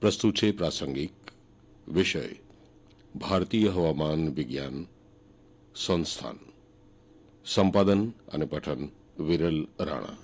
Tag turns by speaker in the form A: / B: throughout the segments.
A: પ્રસ્તુત છે પ્રાસંગિક વિષય, ભારતીય હવામાન વિજ્ઞાન સંસ્થાન. સંપાદન અને પઠન વિરલ રાણા.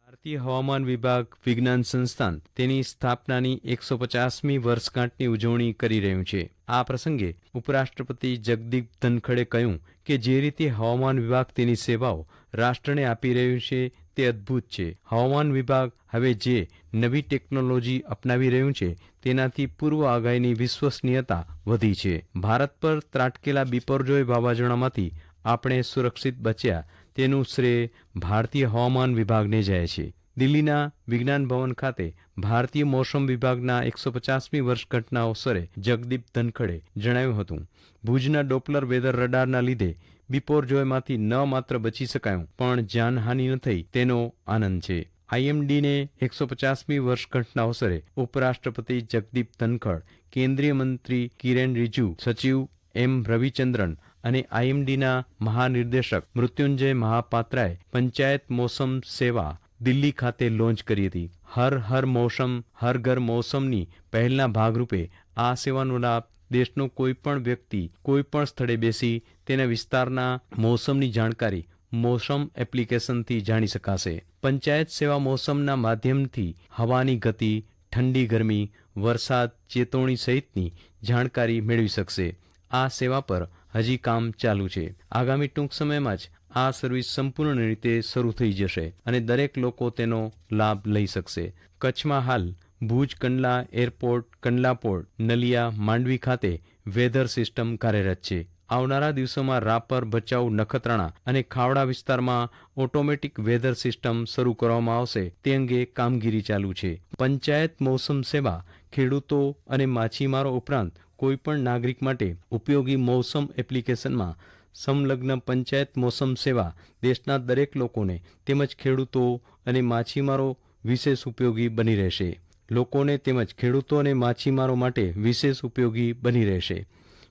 B: ભારતીય હવામાન વિભાગ વિજ્ઞાન સંસ્થાન તેની સ્થાપનાની એકસો પચાસમી વર્ષગાંઠની ઉજવણી કરી રહ્યું છે. આ પ્રસંગે ઉપરાષ્ટ્રપતિ જગદીપ ધનખડે કહ્યું કે જે રીતે હવામાન વિભાગ તેની સેવાઓ રાષ્ટ્રને આપી રહ્યું છે તે અદ્ભુત છે. હવામાન વિભાગ હવે જે નવી ટેકનોલોજી અપનાવી રહ્યું છે, તેનાથી પૂર્વ આગાહીની વિશ્વસનીયતા વધી છે. ભારત પર ત્રાટકેલા બિપરજોય વાવાઝોડામાંથી આપણે સુરક્ષિત બચ્યા, તેનું શ્રેય ભારતીય હવામાન વિભાગને જાય છે. દિલ્હીના વિજ્ઞાન ભવન ખાતે ભારતીય મોસમ વિભાગના એકસો પચાસમી વર્ષગાંઠના અવસરે જગદીપ ધનખડે જણાવ્યું હતું, ભુજના ડોપલર વેધર રડારના લીધે બિપોરજોયમાંથી ન માત્ર બચી શકાયું, પણ જાનહાનિ ન થઈ તેનો આનંદ છે. આઈએમડીને એકસો પચાસમી વર્ષગાંઠના અવસરે ઉપરાષ્ટ્રપતિ જગદીપ ધનખડ, કેન્દ્રીય મંત્રી કિરેન રિજુ સચિવ એમ રવિચંદ્રન અને આઈએમડીના મહાનિર્દેશક મૃત્યુંજય મહાપાત્રાએ પંચાયત મોસમ સેવા દિલ્હી ખાતે લોન્ચ કરી હતી. હર હર મોસમ, હર ઘર મોસમની પહેલના ભાગરૂપે આ સેવાનો લાભ દેશનો કોઈ પણ વ્યક્તિ કોઈ પણ સ્થળે બેસી તેના વિસ્તારના મોસમની જાણકારી મોસમ એપ્લિકેશનથી જાણી શકાશે. પંચાયત સેવા મોસમના માધ્યમથી હવાની ગતિ, ઠંડી ગરમી, વરસાદ, ચેતવણી સહિતની જાણકારી મેળવી શકશે. આ સેવા પર હજી કામ ચાલુ છે. આગામી ટૂંક સમયમાં જ આ સર્વિસ સંપૂર્ણ રીતે શરૂ થઈ જશે અને દરેક લોકો તેનો લાભ લઈ શકશે. કચ્છમાં હાલ ભુજ, કંડલા એરપોર્ટ, કંડલા પોર્ટ, નલિયા, માંડવી ખાતે વેધર સિસ્ટમ કાર્યરત છે. આવનારા દિવસોમાં રાપર, ભચાઉ, નખત્રાણા અને ખાવડા વિસ્તારમાં ઓટોમેટિક વેધર સિસ્ટમ શરૂ કરવામાં આવશે. તે અંગે કામગીરી ચાલુ છે. પંચાયત મોસમ સેવા, ખેડૂતો અને માછીમારો ઉપરાંત કોઈપણ નાગરિક માટે ઉપયોગી મોસમ એપ્લિકેશનમાં સંલગ્ન પંચાયત મોસમ સેવા દેશના દરેક લોકોને તેમજ ખેડૂતો અને માછીમારો વિશેષ ઉપયોગી બની રહેશે. લોકોને તેમજ ખેડૂતો અને માછીમારો માટે વિશેષ ઉપયોગી બની રહેશે.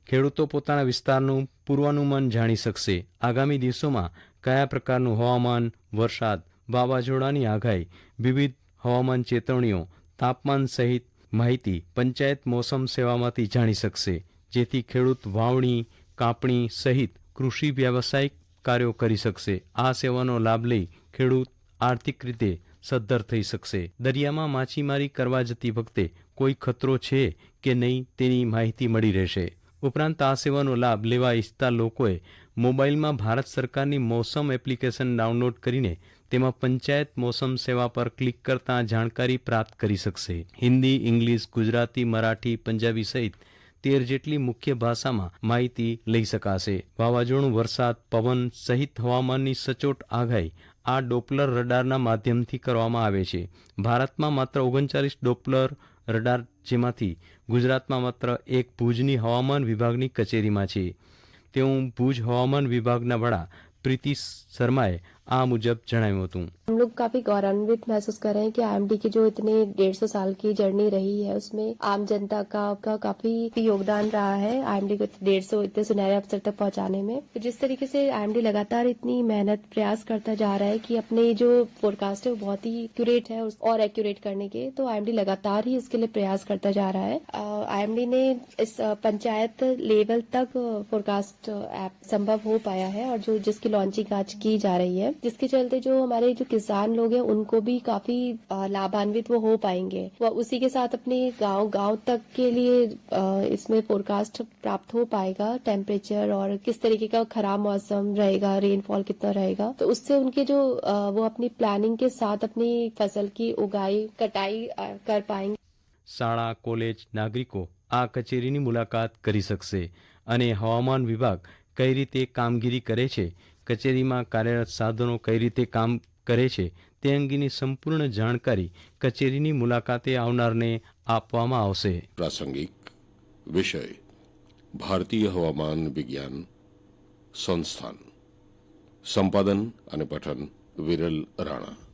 B: ખેડૂતો પોતાના વિસ્તારનું પૂર્વાનુમાન જાણી શકશે. આગામી દિવસોમાં કયા પ્રકારનું હવામાન, વરસાદ, વાવાઝોડાની આગાહી, વિવિધ હવામાન ચેતવણીઓ, તાપમાન સહિત માહિતી પંચાયત મોસમ સેવામાંથી જાણી શકશે. જેથી ખેડૂત વાવણી, કાપણી સહિત કૃષિ વ્યવસાયિક કાર્યો કરી શકશે. આ સેવાનો લાભ લઈ ખેડૂત આર્થિક રીતે સદ્ધર થઈ શકશે. દરિયામાં માછીમારી કરવા જતી વખતે કોઈ ખતરો છે કે નહીં તેની માહિતી મળી રહેશે. ઉપરાંત આ સેવાનો લાભ લેવા ઈચ્છતા લોકોએ મોબાઈલમાં ભારત સરકારની મોસમ એપ્લિકેશન ડાઉનલોડ કરીને તેમાં પંચાયત મોસમ સેવા પર ક્લિક કરતા જાણકારી પ્રાપ્ત કરી શકશે. હિન્દી, ઇંગ્લિશ, ગુજરાતી, મરાઠી, પંજાબી સહિત તેર જેટલી મુખ્ય ભાષામાં માહિતી લઈ શકાશે. વાવાઝોડું, વરસાદ, પવન સહિત હવામાનની સચોટ આગાહી આ ડોપલર રડારના માધ્યમથી કરવામાં આવે છે. ભારતમાં માત્ર ઓગણચાલીસ ડોપલર રડાર જેમાંથી ગુજરાતમાં માત્ર એક ભુજની હવામાન વિભાગની કચેરીમાં છે. તેવું ભુજ હવામાન વિભાગના વડા પ્રીતિ શર્માએ આ મુજબ જણાવ્યું હતું
C: हम लोग काफी गौरवान्वित महसूस कर रहे हैं कि आईएमडी की जो इतने डेढ़ सौ साल की जर्नी रही है उसमें आम जनता का, का काफी योगदान रहा है आईएमडी को डेढ़ सौ इतने सुनहरे अवसर तक पहुंचाने में तो जिस तरीके से आईएमडी लगातार इतनी मेहनत प्रयास करता जा रहा है कि अपने जो फोरकास्ट है वो बहुत ही एक्यूरेट है उस- और एक्यूरेट करने के तो आईएमडी लगातार ही इसके लिए प्रयास करता जा रहा है आईएमडी ने इस अ, पंचायत लेवल तक फोरकास्ट ऐप संभव हो पाया है और जो जिसकी लॉन्चिंग आज की जा रही है जिसके चलते जो हमारे जो किसान लोग हैं उनको भी काफी अ, लाभान्वित वो हो पाएंगे वो उसी के साथ अपने गांव गांव तक के लिए अ, इसमें फोरकास्ट प्राप्त हो पाएगा टेम्परेचर और किस तरीके का खराब मौसम रहेगा रेनफॉल कितना रहेगा तो उससे उनके जो अ, वो अपनी प्लानिंग के साथ अपनी फसल की उगाई कटाई अ, कर पाएंगे
B: શાળા કોલેજ નાગરિકો આ કચેરીની મુલાકાત કરી શકશે અને હવામાન વિભાગ કઈ રીતે કામગીરી કરે છે કચેરીમાં કાર્યરત સાધનો કઈ રીતે કામ કરે છે તે અંગેની સંપૂર્ણ જાણકારી કચેરીની મુલાકાતે આવનારને આપવામાં આવશે.
A: પ્રાસંગિક વિષય, ભારતીય હવામાન વિજ્ઞાન સંસ્થાન. સંપાદન અને પઠન વિરલ રાણા.